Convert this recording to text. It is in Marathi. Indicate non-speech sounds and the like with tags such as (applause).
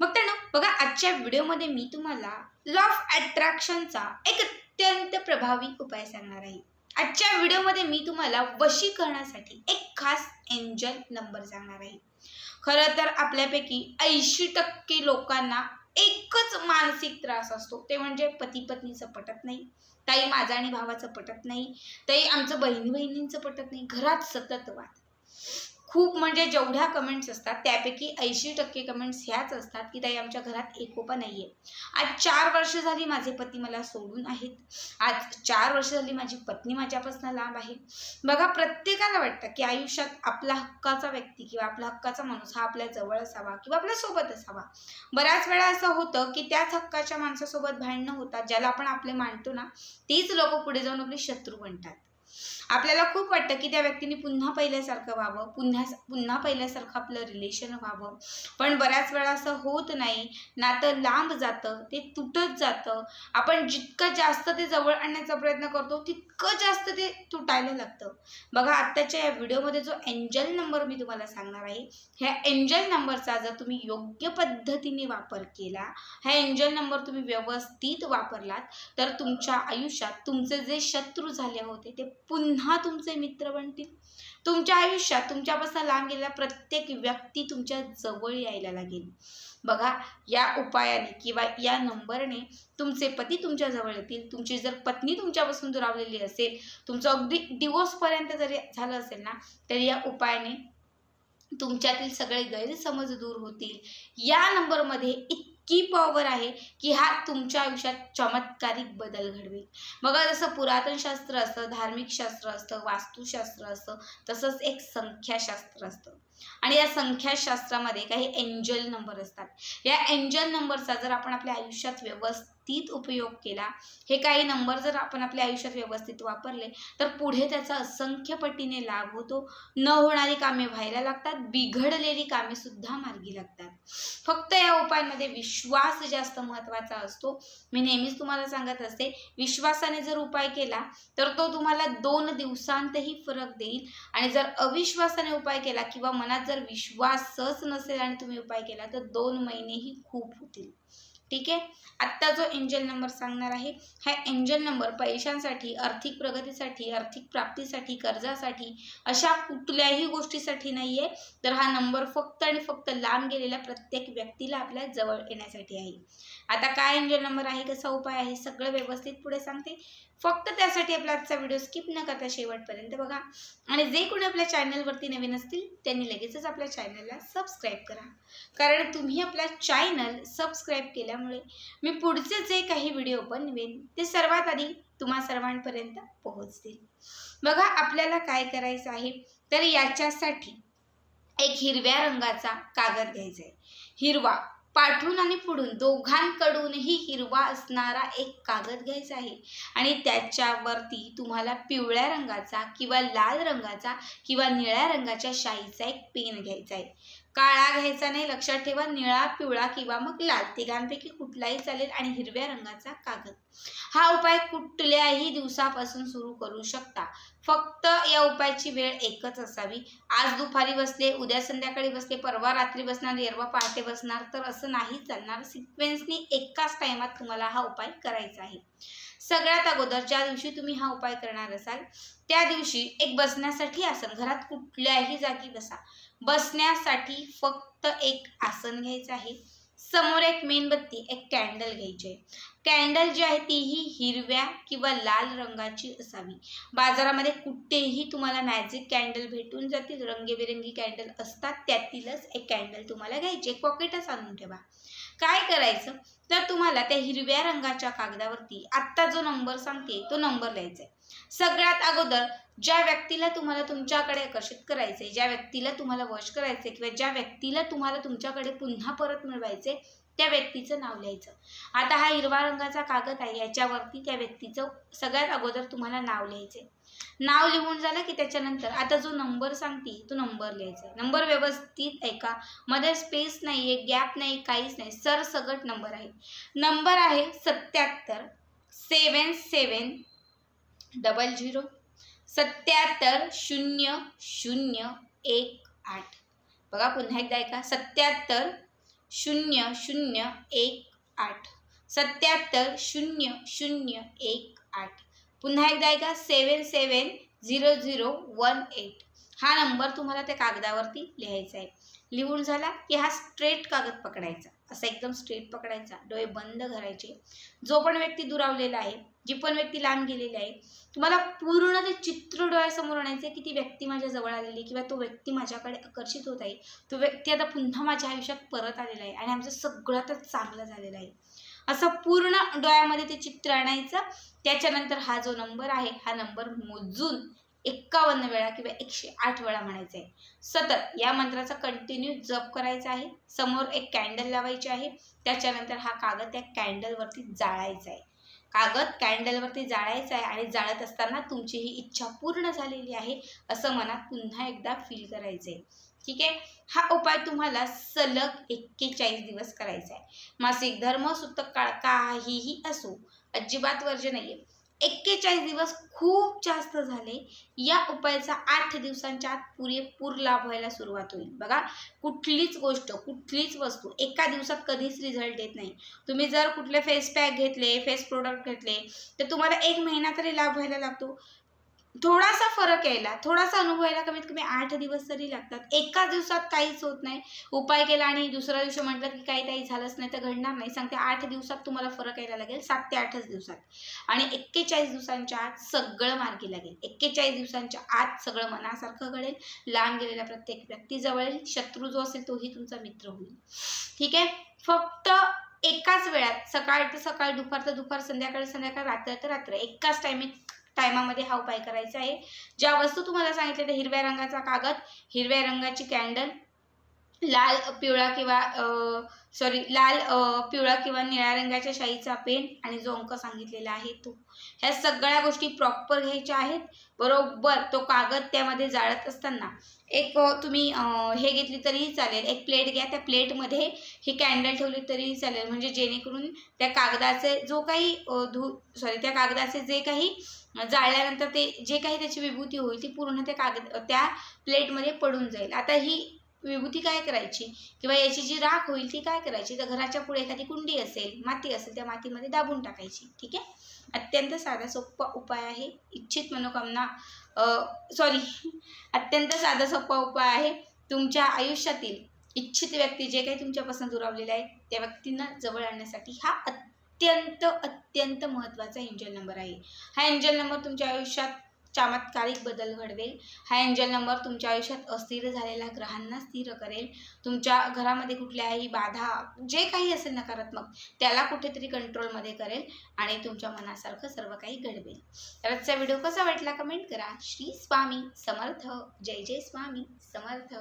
मग त्यांना बघा आजच्या व्हिडिओमध्ये मी तुम्हाला लॉ ऑफ अट्रॅक्शनचा एक अत्यंत प्रभावी उपाय सांगणार आहे. आजच्या व्हिडिओमध्ये मी तुम्हाला वशीकरणासाठी एक खास एंजल नंबर सांगणार आहे. खरं तर आपल्यापैकी ऐंशी टक्के लोकांना एकच मानसिक त्रास असतो. ते म्हणजे पती पत्नीचं पटत नाही ताई माझा आणि भावाचं पटत नाही ताई आमचं बहिणी बहिणींचं पटत नाही घरात सतत वाद खूप म्हणजे जेवढ्या कमेंट्स असतात त्यापैकी ऐंशी टक्के कमेंट्स ह्याच असतात की ताई आमच्या घरात एकोपा नाही आहे आज चार वर्ष झाली माझे पती मला सोडून आहेत. आज चार वर्ष झाली माझी पत्नी माझ्यापासून लांब आहे. बघा प्रत्येकाला वाटतं की आयुष्यात आपला हक्काचा व्यक्ती किंवा आपला हक्काचा माणूस हा आपल्या जवळ असावा किंवा आपल्यासोबत असावा. बऱ्याच वेळा असं होतं की त्याच हक्काच्या माणसासोबत भांडणं होतात ज्याला आपण आपले मानतो ना तीच लोक पुढे जाऊन आपले शत्रू बनतात. आपल्याला खूप वाटतं की त्या व्यक्तीने पुन्हा पहिल्यासारखं व्हावं पुन्हा पुन्हा पहिल्यासारखं आपलं रिलेशन व्हावं. पण बऱ्याच वेळा असं होत नाही. नातं लांब जातं ते तुटत जातं. आपण जितकं जास्त ते जवळ आणण्याचा प्रयत्न करतो तितकं जास्त ते तुटायला लागतं. बघा आत्ताच्या या व्हिडिओमध्ये जो एंजल नंबर मी तुम्हाला सांगणार आहे ह्या एंजल नंबरचा जर तुम्ही योग्य पद्धतीने वापर केला हा एंजल नंबर तुम्ही व्यवस्थित वापरलात तर तुमच्या आयुष्यात तुमचे जे शत्रू झाले होते ते पुन्हा तुमचे मित्र बनतील. तुमच्या आयुष्यात तुमच्यापासून लांब गेलेला प्रत्येक व्यक्ती तुमच्या जवळ यायला लागेल. बघा या उपायाने किंवा या नंबरने तुमचे पती तुमच्या जवळ येतील. तुमची जर पत्नी तुमच्यापासून दुरावलेली असेल तुमचं अगदी डिवोर्सपर्यंत जरी झालं असेल ना तरी या उपायाने तुमच्यातील सगळे गैरसमज दूर होतील. या नंबरमध्ये इतकी पॉवर आहे की हा तुमच्या आयुष्यात चमत्कारिक बदल घडवेल. बघा जसं पुरातन शास्त्र असतं धार्मिक शास्त्र असतं वास्तुशास्त्र असतं तसंच एक संख्याशास्त्र असतं. आणि या संख्याशास्त्रामध्ये काही एंजल नंबर असतात. या एंजल नंबरचा जर आपण आपल्या आयुष्यात व्यवस्थित उपयोग केला हे काही नंबर जर आपण आपल्या आयुष्यात व्यवस्थित वापरले तर पुढे त्याचा असंख्य पटीने लाभ होतो. न होणारी कामे व्हायला लागतात बिघडलेली कामे सुद्धा मार्गी लागतात. फक्त या उपायांमध्ये विश्वास जास्त महत्त्वाचा असतो. मी नेहमीच तुम्हाला सांगत असते विश्वासाने जर उपाय केला तर तो तुम्हाला दोन दिवसांतही फरक देईल. आणि जर अविश्वासाने उपाय केला किंवा मनात जर विश्वासच नसेल आणि तुम्ही उपाय केला तर दोन महिनेही खूप होतील. ठीक आहे? आत्ता जो एंजल नंबर सांगणार आहे हा एंजल नंबर पैशांसाठी आर्थिक प्रगतीसाठी आर्थिक प्राप्तीसाठी कर्जासाठी अशा कुठल्याही गोष्टीसाठी नाही आहे तर हा नंबर फक्त आणि फक्त लांब गेलेल्या प्रत्येक व्यक्तीला आपल्या जवळ येण्यासाठी आहे. आता काय एंजल नंबर आहे कसा उपाय आहे सगळं व्यवस्थित पुढे सांगते. फक्त त्यासाठी आपला आजचा व्हिडिओ स्किप न करता शेवटपर्यंत बघा. आणि जे कोणी आपल्या चॅनलवरती नवीन असतील त्यांनी लगेचच आपल्या चॅनलला सबस्क्राईब करा. कारण तुम्ही आपला चॅनल सबस्क्राईब केल्या केल्यामुळे मी पुढचे जे काही व्हिडिओ बनवेन ते सर्वात आधी तुम्हा सर्वांपर्यंत पोहोचतील. बघा आपल्याला काय करायचं आहे? तर याच्यासाठी एक हिरव्या रंगाचा कागद घ्यायचा आहे. हिरवा. पाठून आणि पुढून दोघांकडूनही हिरवा असणारा एक कागद घ्यायचा आहे. आणि त्याच्यावरती तुम्हाला पिवळ्या रंगाचा किंवा लाल रंगाचा किंवा निळ्या रंगाच्या शाईचा एक पेन घ्यायचा आहे. काळा घ्यायचा नाही लक्षात ठेवा निळा पिवळा किंवा मग लाल तिघांपैकी कुठलाही चालेल आणि हिरव्या रंगाचा कागद. हा उपाय कुठल्याही दिवसापासून सुरू करू शकता. फक्त या उपायाची वेळ एकच असावी. आज दुपारी बसले उद्या संध्याकाळी बसले परवा रात्री बसणार येरवा पहाटे बसणार तर असं नाही चालणार. सिक्वेन्सनी एकाच टायमात तुम्हाला हा उपाय करायचा आहे. सगळ्यात अगोदर ज्या दिवशी तुम्ही हा उपाय करणार असाल त्या दिवशी एक बसण्यासाठी आसन. घरात कुठल्याही जागी बसा. बसण्यासाठी फक्त एक आसन घ्यायचं आहे. समोर एक मेणबत्ती एक कॅन्डल घ्यायची आहे. कॅन्डल जी आहे तीही हिरव्या किंवा लाल रंगाची असावी. बाजारामध्ये कुठेही तुम्हाला मॅजिक कॅन्डल भेटून जातील रंगीबेरंगी कॅन्डल असतात त्यातीलच एक कॅन्डल तुम्हाला घ्यायची एक पॉकेटच आणून ठेवा. काय करायचं? तर तुम्हाला त्या हिरव्या रंगाच्या कागदावरती आत्ता जो नंबर सांगते तो नंबर लिहायचा आहे. सगळ्यात अगोदर ज्या व्यक्तीला तुम्हाला तुमच्याकडे आकर्षित करायचे ज्या व्यक्तीला तुम्हाला वश करायचे किंवा ज्या व्यक्तीला तुम्हाला तुमच्याकडे पुन्हा परत मिळवायचे त्या व्यक्तीचं नाव लिहायचं. आता हा हिरवा रंगाचा कागद आहे याच्यावरती त्या व्यक्तीचं सगळ्यात अगोदर तुम्हाला नाव लिहायचे नाव लिहून झालं की त्याच्यानंतर आता जो नंबर सांगते तो नंबर लिहायचा आहे. नंबर व्यवस्थित ऐका मध्ये स्पेस नाही आहे गॅप नाही काहीच नाही सरसगट नंबर आहे. नंबर आहे सत्याहत्तर सेवन सेवन डबल झिरो सत्याहत्तर शून्य शून्य एक आठ. बघा पुन्हा एकदा ऐका. सत्याहत्तर शून्य शून्य एक आठ. सत्याहत्तर शून्य शून्य एक आठ. पुन्हा एकदा ऐका seven seven zero zero one eight हा नंबर तुम्हाला त्या कागदावरती लिहायचा आहे. लिहून झाला की हा स्ट्रेट कागद पकडायचा. असा एकदम स्ट्रेट पकडायचा. डोळे बंद करायचे. जो पण व्यक्ती दुरावलेला आहे जी पण व्यक्ती लांब गेलेली आहे तुम्हाला पूर्ण ते चित्र डोळ्यासमोर आणायचं आहे की ती व्यक्ती माझ्या जवळ आलेली किंवा तो व्यक्ती माझ्याकडे आकर्षित होत आहे. तो व्यक्ती आता पुन्हा माझ्या आयुष्यात परत आलेला आहे आणि आमचं सगळं तर चांगलं झालेलं आहे. असं पूर्ण डोळ्यामध्ये ते चित्र आणायचं. त्याच्यानंतर हा जो नंबर आहे हा नंबर मोजून एक्कावन्न वेळा किंवा एकशे आठ वेळा म्हणायचा आहे. सतत या मंत्राचा कंटिन्यू जप करायचा आहे. समोर एक कॅन्डल लावायची आहे. त्याच्यानंतर हा कागद त्या कॅन्डलवरती जाळायचा आहे. कागद कॅन्डलवरती जाळायचा आहे आणि जाळत असताना तुमची ही इच्छा पूर्ण झालेली आहे असं मनात पुन्हा एकदा फील करायचं आहे ठीक आहे? हा उपाय तुम्हाला सलग एक्केचाळीस दिवस करायचा आहे. मासिक धर्म सुतक काळ काहीही असो अजिबात वर्ज नाही आहे एक्केचाळीस दिवस खूप जास्त झाले. या उपायाचा आठ दिवसांच्या आत पुरेपूर लाभ व्हायला सुरुवात होईल. बघा कुठलीच गोष्ट कुठलीच वस्तू एका दिवसात कधीच रिझल्ट येत नाही. तुम्ही जर कुठले फेस पॅक घेतले फेस प्रोडक्ट घेतले तर तुम्हाला एक महिना तरी लाभ व्हायला लागतो. थोडासा फरक यायला थोडासा अनुभव यायला कमीत कमी आठ दिवस तरी लागतात. एकाच दिवसात काहीच होत नाही. उपाय केला आणि दुसऱ्या दिवशी म्हटलं की काही काही झालंच नाही तर घडणार नाही. सांगते आठ दिवसात तुम्हाला फरक यायला लागेल सात ते आठच दिवसात. आणि एक्केचाळीस दिवसांच्या आत सगळं मार्गी लागेल. एक्केचाळीस दिवसांच्या आत सगळं मनासारखं घडेल. लांब गेलेला प्रत्येक व्यक्तीजवळ शत्रू जो असेल तोही तुमचा मित्र होईल. ठीक आहे? फक्त एकाच वेळात सकाळ तर सकाळ दुपार तर दुपार संध्याकाळ संध्याकाळ रात्र तर रात्र एकाच टायमिंग टायमामध्ये हा उपाय करायचा आहे. ज्या वस्तू तुम्हाला सांगितल्या त्या हिरव्या रंगाचा कागद हिरव्या रंगाची कॅन्डल लाल पिवळा किंवा सॉरी लाल पिवळा किंवा निळ्या रंगाच्या शाईचा पेन आणि जो अंक सांगितलेला आहे तो. ह्या सगळ्या गोष्टी प्रॉपर घ्यायच्या आहेत. बरोबर तो कागद त्यामध्ये जाळत असताना एक तुम्ही हे घेतली तरीही चालेल. एक प्लेट घ्या त्या प्लेटमध्ये ही कॅन्डल ठेवली तरीही चालेल. म्हणजे जेणेकरून त्या कागदाचे जो काही धू सॉरी त्या कागदाचे जे काही जाळल्यानंतर ते जे काही त्याची विभूती होईल ती पूर्ण त्या कागद त्या प्लेटमध्ये पडून जाईल. आता ही विभूती काय करायची? किंवा याची जी राख होईल ती काय करायची? तर घराच्या पुढे एखादी कुंडी असेल माती असेल त्या मातीमध्ये दाबून टाकायची. ठीक आहे? अत्यंत साधा सोपा उपाय आहे. इच्छित मनोकामना सॉरी (laughs) अत्यंत साधा सोपा उपाय आहे. तुमच्या आयुष्यातील इच्छित व्यक्ती जे काही तुमच्यापासून दुरावलेले आहेत त्या व्यक्तींना जवळ आणण्यासाठी हा अत्यंत अत्यंत महत्त्वाचा एंजल नंबर आहे. हा एंजल नंबर तुमच्या आयुष्यात चमत्कारिक बदल घडवेल. हा एंजल नंबर तुमच्या आयुष्यात अस्थिर झालेल्या ग्रहांना स्थिर करेल. तुमच्या घरामध्ये कुठल्याही बाधा जे काही असेल नकारात्मक त्याला कुठेतरी कंट्रोलमध्ये करेल आणि तुमच्या मनासारखं सर्व काही घडवेल. तर आजचा व्हिडिओ कसा वाटला कमेंट करा. श्री स्वामी समर्थ. जय जय स्वामी समर्थ.